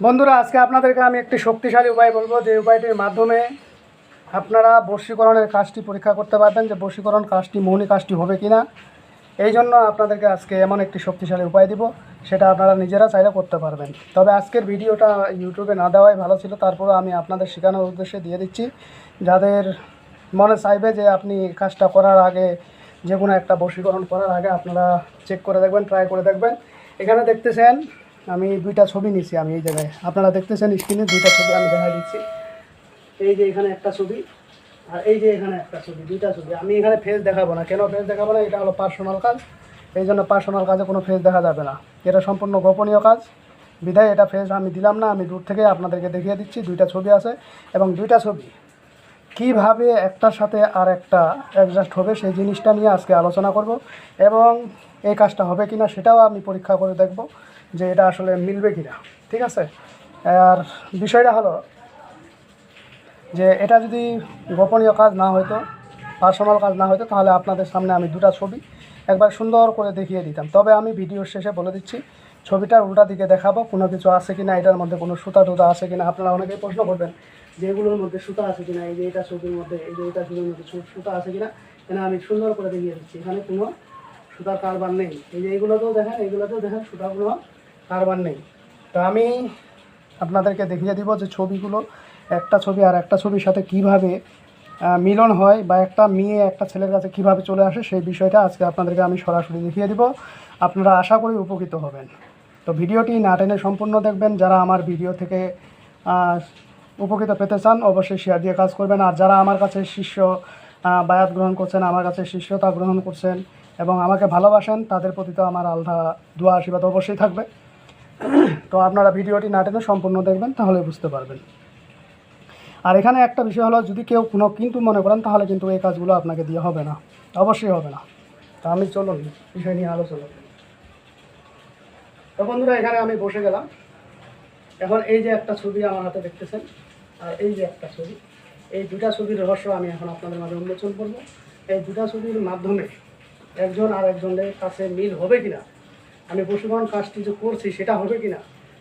বন্ধুরা, আজকে আপনাদেরকে আমি একটি শক্তিশালী উপায় বলব, যে উপায়টির মাধ্যমে আপনারা বশীকরণের কাজটি পরীক্ষা করতে পারবেন, যে বশীকরণ কাজটি মৌনি কাজটি হবে কি না এই জন্য আপনাদেরকে আজকে এমন একটি শক্তিশালী উপায় দিব, সেটা আপনারা নিজেরা চাইলে করতে পারবেন। তবে আজকের ভিডিওটা ইউটিউবে না দেওয়াই ভালো ছিল তারপরে আমি আপনাদের শেখানোর উদ্দেশ্যে দিয়ে দিচ্ছি। যাদের মনে চাইবে যে আপনি কাজটা করার আগে যে কোনো একটা বশীকরণ করার আগে আপনারা চেক করে দেখবেন ট্রাই করে দেখবেন। এখানে দেখতেছেন আমি দুইটা ছবি নিছি আমি এই জায়গায়। আপনারা দেখতেছেন স্ক্রিনে দুইটা ছবি আমি দেখা দিচ্ছি। এই যে এখানে একটা ছবি আর এই যে এখানে একটা ছবি, দুইটা ছবি। আমি এখানে ফেস দেখাবো না। কেন ফেস দেখাবো না? এটা হলো পার্সোনাল কাজ। এই জন্য পার্সোনাল কাজে কোনো ফেস দেখা যাবে না। এটা সম্পূর্ণ গোপনীয় কাজ। বিধায় এটা ফেস আমি দিলাম না। আমি দূর থেকে আপনাদেরকে দেখিয়ে দিচ্ছি। দুইটা ছবি আছে এবং দুইটা ছবি কীভাবে একটার সাথে আর একটা অ্যাডজাস্ট হবে সেই জিনিসটা নিয়ে আজকে আলোচনা করব এবং এই কাজটা হবে কিনা সেটাও আমি পরীক্ষা করে দেখব যে এটা আসলে মিলবে কিনা, ঠিক আছে? আর বিষয়টা হলো যে এটা যদি গোপনীয় কাজ না হতো পার্সোনাল কাজ না হতো তাহলে আপনাদের সামনে আমি দুটা ছবি একবার সুন্দর করে দেখিয়ে দিতাম। তবে আমি ভিডিওর শেষে বলে দিচ্ছি, ছবিটার উল্টা দিকে দেখাবো, কোনো কিছু আছে কিনা, এটার মধ্যে কোনো সুতা টুতা আছে কিনা। আপনারা অনেকেই প্রশ্ন করবেন যে এগুলোর মধ্যে সুতা আছে কিনা, এই যে এটা ছবির মধ্যে, এই যে এটা ছবির মধ্যে সুতা আছে কিনা এখানে আমি সুন্দর করে দেখিয়ে দিচ্ছি। এখানে কোনো সুতার কারবার নেই। এই যে এইগুলোতেও দেখেন এইগুলোতেও দেখেন কোনো কারবার নেই। তো আমি আপনাদেরকে দেখিয়ে দিব যে ছবিগুলো, একটা ছবি আর একটা ছবির সাথে কীভাবে মিলন হয় বা একটা মেয়ে একটা ছেলের কাছে কীভাবে চলে আসে সেই বিষয়টা আজকে আপনাদেরকে আমি সরাসরি দেখিয়ে দিব। আপনারা আশা করি উপকৃত হবেন। তো ভিডিওটি না টেনে সম্পূর্ণ দেখবেন। যারা আমার ভিডিও থেকে উপকৃত পেতে চান, অবশ্যই শেয়ার দিয়ে কাজ করবেন। আর যারা আমার কাছে শিষ্য বায়াত গ্রহণ করছেন, আমার কাছে শিষ্যতা গ্রহণ করছেন এবং আমাকে ভালোবাসেন, তাদের প্রতি তো আমার আলাদা দোয়া, আশীর্বাদ অবশ্যই থাকবে। তো আপনারা ভিডিওটি না টেনে সম্পূর্ণ দেখবেন, তাহলে বুঝতে পারবেন। আর এখানে একটা বিষয় হলো, যদি কেউ কোনো কিন্তু মনে করেন, তাহলে কিন্তু এই কাজগুলো আপনাকে দিয়ে হবে না। অবশ্যই হবে না। তা আমি চলুন, বিষয় নিয়ে আলোচনা করি। তো বন্ধুরা, এখানে আমি বসে গেলাম। এখন এই যে একটা ছবি আমার হাতে দেখতেছেন, আর এই যে একটা ছবি, এই দুটা ছবির রহস্য আমি এখন আপনাদের মাঝে উন্মোচন করব। এই দুটা ছবির মাধ্যমে একজন আর একজনের কাছে মিল হবে কিনা? আমি পশুপালন কাজটি যে করছি, সেটা হবে কিনা?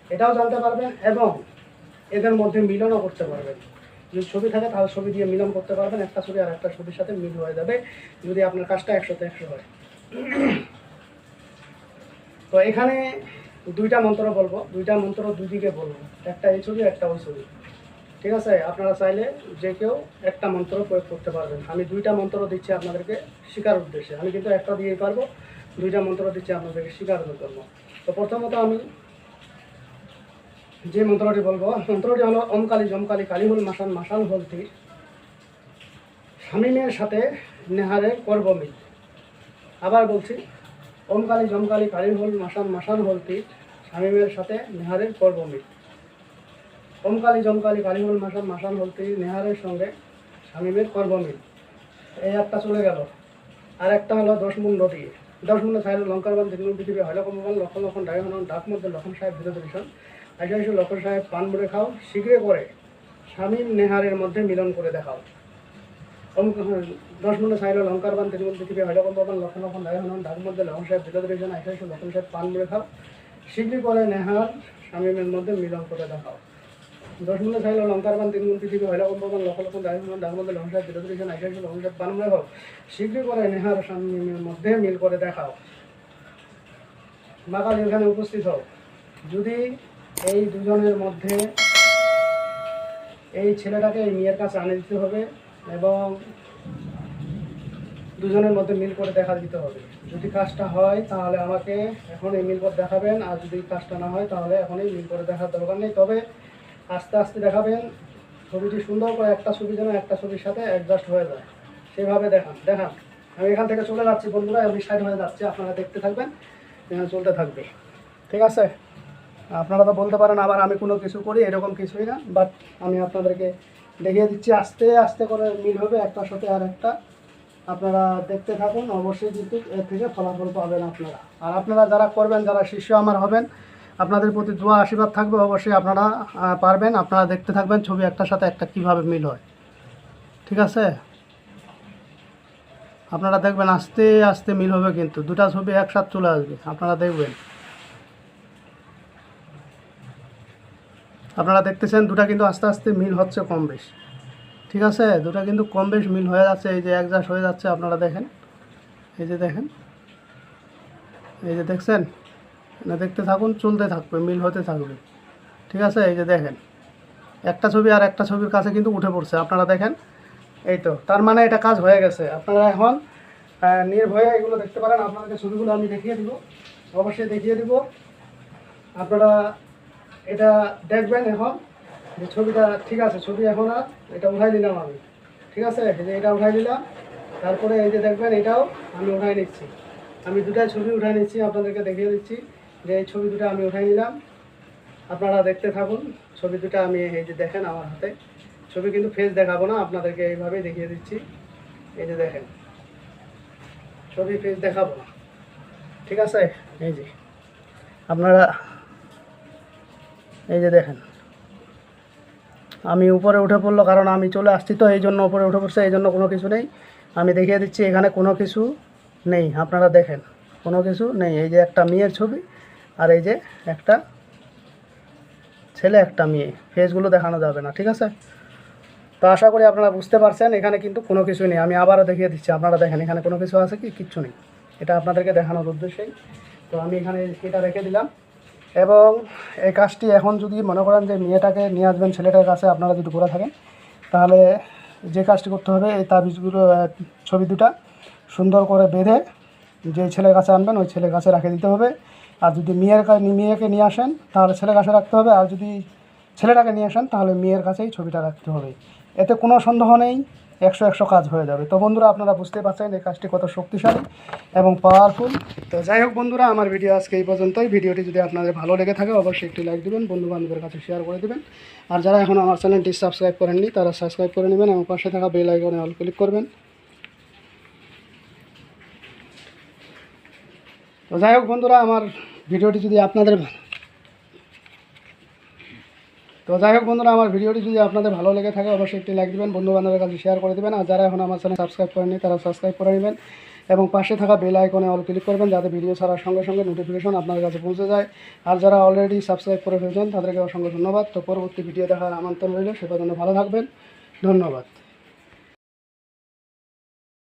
এটাও জানতে পারবেন এবং এদের মধ্যে মিলনও করতে পারবেন। যদি ছবি থাকে, তাহলে ছবি দিয়ে মিলন করতে পারবেন। একটা ছবি আর একটা ছবির সাথে মিল হয়ে যাবে, যদি আপনার কাজটা একশোতে একশো হয়। তো এখানে দুইটা মন্ত্র বলব। দুইটা মন্ত্র দুদিকে বলব। একটা এই ছবি, একটা ওই ছবি। ঠিক আছে, আপনারা চাইলে যে কেউ একটা মন্ত্র প্রয়োগ করতে পারবেন। আমি দুইটা মন্ত্র দিচ্ছি আপনাদেরকে শিকার উদ্দেশ্যে। আমি কিন্তু একটা দিয়েই পারব, দুইটা মন্ত্র দিচ্ছি আপনাদেরকে শেখার জন্য। তো প্রথমত আমি যে মন্ত্রটি বলব, মন্ত্রটি হলো ওমকালী জমকালী কালীহুল মাসান মাসাল হলতি। শামিমের সাথে নেহারে করব মিল আবার বলছি ওমকালী জমকালী কালীহুল মাসান মাসান হলতি শামিমের সাথে নেহারের করব মিল ওমকালী জমকালী কালীহুল মাসান মাসান হলতি নেহারের সঙ্গে শামিমের করব মিল এই একটা চলে গেল। আর একটা হলো দশ মুন্ড দিয়ে দশ সাহেব লঙ্কারবান তৃণমূল পৃথিবী হইল কমবান লক্ষ লক্ষণ ডায়মন ডাক মধ্যে লক্ষণ সাহেব বিরোধ ভীষণ এসে লক্ষণ সাহেব পান মুড়ে খাও, শীঘ্রে করে শামীম নেহারের মধ্যে মিলন করে দেখাও। ওম- দশ সাহেব লঙ্কারবান তৃণমূল পৃথিবী হয় কমবান লক্ষ লক্ষণ ডায়মন ডাক মধ্যে লক্ষণ সাহেব বিরোধ ভীষণ এসে লক্ষণ সাহেব পান মুড়ে খাও, শীঘ্রই করে নেহার শামীমের মধ্যে মিলন করে দেখাও। মিনিট খাইলো লঙ্কার পান তিন গুণ পৃথিবী হইলা কম্পমান লক্ষ লক্ষ দায় মান ডাক মধ্যে লঙ্কা বিরোধী রেখে নাইকা এসে লঙ্কা পান মনে হোক শীঘ্রই করে নেহার মধ্যে মিল করে দেখাও। মাকাল এখানে উপস্থিত হও যদি এই দুজনের মধ্যে এই ছেলেটাকে এই মেয়ের কাছে আনে দিতে হবে এবং দুজনের মধ্যে মিল করে দেখা দিতে হবে। যদি কাজটা হয়, তাহলে আমাকে এখন এই মিল করে দেখাবেন, আর যদি কাজটা না হয়, তাহলে এখনই মিল করে দেখার দরকার নেই। তবে আস্তে আস্তে দেখাবেন। ছবিটি সুন্দর করে একটা ছবি যেন একটা ছবির সাথে অ্যাডজাস্ট হয়ে যায়। সেভাবে দেখান দেখান। আমি এখান থেকে চলে যাচ্ছি বন্ধুরা আমি সাইড হয়ে যাচ্ছি, আপনারা দেখতে থাকবেন চলতে থাকবে। ঠিক আছে? আপনারা তো বলতে পারেন, আবার আমি কোনো কিছু করি, এরকম কিছুই না বাট আমি আপনাদেরকে দেখিয়ে দিচ্ছি, আস্তে আস্তে করে মিল হবে একটার সাথে আর একটা। আপনারা দেখতে থাকুন, অবশ্যই কিন্তু এর থেকে ফলাফল পাবেন আপনারা। আর আপনারা যারা করবেন, যারা শিষ্য আমার হবেন আপনাদের প্রতি দোয়া, আশীর্বাদ থাকবে। অবশ্যই আপনারা পারবেন। আপনারা দেখতে থাকবেন ছবি একটার সাথে একটা কীভাবে মিল হয়। ঠিক আছে? আপনারা দেখবেন আস্তে আস্তে মিল হবে কিন্তু। দুটা ছবি একসাথে চলে আসবে। আপনারা দেখবেন। আপনারা দেখতেছেন দুটা কিন্তু আস্তে আস্তে মিল হচ্ছে কম বেশ। ঠিক আছে? দুটা কিন্তু কম বেশ মিল হয়ে যাচ্ছে। এই যে একজাস্ট হয়ে যাচ্ছে, আপনারা দেখেন। এই যে দেখেন। এই যে দেখছেন? না দেখতে থাকুন, চলতে থাকবে, মিল হতে থাকবে। ঠিক আছে? এই যে দেখেন, একটা ছবি আর একটা ছবির কাছে কিন্তু উঠে পড়ছে। আপনারা দেখেন, এই তো, তার মানে এটা কাজ হয়ে গেছে। আপনারা এখন নির্ভয়ে এগুলো দেখতে পারেন। আপনাদের ছবিগুলো আমি দেখিয়ে দিব, অবশ্যই দেখিয়ে দিব। আপনারা এটা দেখবেন এখন, যে ছবিটা ঠিক আছে, ছবি এখন আর এটা উঠাই দিলাম আমি। ঠিক আছে? যে এটা উঠাই দিলাম তারপরে এই যে দেখবেন, এটাও আমি উঠাই নিচ্ছি। আমি দুটাই ছবি উঠাই নিচ্ছি, আপনাদেরকে দেখিয়ে দিচ্ছি। যে এই ছবি দুটো আমি উঠাই নিলাম। আপনারা দেখতে থাকুন, ছবি দুটো আমি এই যে দেখেন আমার হাতে। ছবি কিন্তু ফেস দেখাবো না, আপনাদেরকে এইভাবেই দেখিয়ে দিচ্ছি। এই যে দেখেন, ছবি ফেস দেখাবো না। ঠিক আছে? এই যে, আপনারা এই যে দেখেন, আমি উপরে উঠে পড়ল কারণ আমি চলে আসছি তো, এই জন্য উপরে উঠে পড়ছে, এই জন্য কোনো কিছু নেই। আমি দেখিয়ে দিচ্ছি, এখানে কোনো কিছু নেই, আপনারা দেখেন, কোনো কিছু নেই। এই যে একটা মেয়ের ছবি আর এই যে একটা ছেলে, একটা মেয়ে। ফেসগুলো দেখানো যাবে না, ঠিক আছে? তো আশা করি আপনারা বুঝতে পারছেন, এখানে কিন্তু কোনো কিছু নেই। আমি আবারও দেখিয়ে দিচ্ছি, আপনারা দেখেন, এখানে কোনো কিছু আছে কি? কিচ্ছু নেই। এটা আপনাদেরকে দেখানোর উদ্দেশ্যেই। তো আমি এখানে এটা রেখে দিলাম। এবং এই কাজটি এখন যদি মনে করেন যে মেয়েটাকে নিয়ে আসবেন, ছেলেটার কাছে আপনারা যদি করে থাকেন, তাহলে যে কাজটি করতে হবে, এই তাবিজগুলো ছবি দুটা সুন্দর করে বেঁধে যে ছেলের কাছে আনবেন, ওই ছেলের কাছে রেখে দিতে হবে। আর যদি মেয়ের কাছে মেয়েকে নিয়ে আসেন, তাহলে ছেলের কাছে রাখতে হবে। আর যদি ছেলেটাকে নিয়ে আসেন, তাহলে মেয়ের কাছেই ছবিটা রাখতে হবে। এতে কোনো সন্দেহ নেই, একশো একশো কাজ হয়ে যাবে। তো বন্ধুরা, আপনারা বুঝতে পারছেন এই কাজটি কত শক্তিশালী এবং পাওয়ারফুল তো যাই হোক বন্ধুরা, আমার ভিডিও আজকে এই পর্যন্তই। ভিডিওটি যদি আপনাদের ভালো লেগে থাকে, অবশ্যই একটি লাইক দেবেন বন্ধু বান্ধবের কাছে শেয়ার করে দেবেন। আর যারা এখন আমার চ্যানেলটি সাবস্ক্রাইব করেননি, তারা সাবস্ক্রাইব করে নেবেন এবং পাশে থাকা বেল আইকনে অল ক্লিক করবেন। তো যাই হোক বন্ধুরা, আমার ভিডিওটি যদি আপনাদের তো যাই হোক বন্ধুরা, আমার ভিডিওটি যদি আপনাদের ভালো লেগে থাকে, অবশ্যই একটি লাইক দেবেন বন্ধু বান্ধবের কাছে শেয়ার করে দেবেন, আর যারা এখন আমার চ্যানেল সাবস্ক্রাইব করেননি তারা সাবস্ক্রাইব করে নেবেন, এবং পাশে থাকা বেল আইকনে অল ক্লিক করবেন, যাতে ভিডিও ছাড়ার সঙ্গে সঙ্গে নোটিফিকেশন আপনার কাছে পৌঁছে যায়। আর যারা অলরেডি সাবস্ক্রাইব করে ফেলছেন তাদেরকে অসংখ্য ধন্যবাদ। তো পরবর্তী ভিডিও দেখার আমন্ত্রণ রইল, সে পর্যন্ত ভালো থাকবেন। ধন্যবাদ।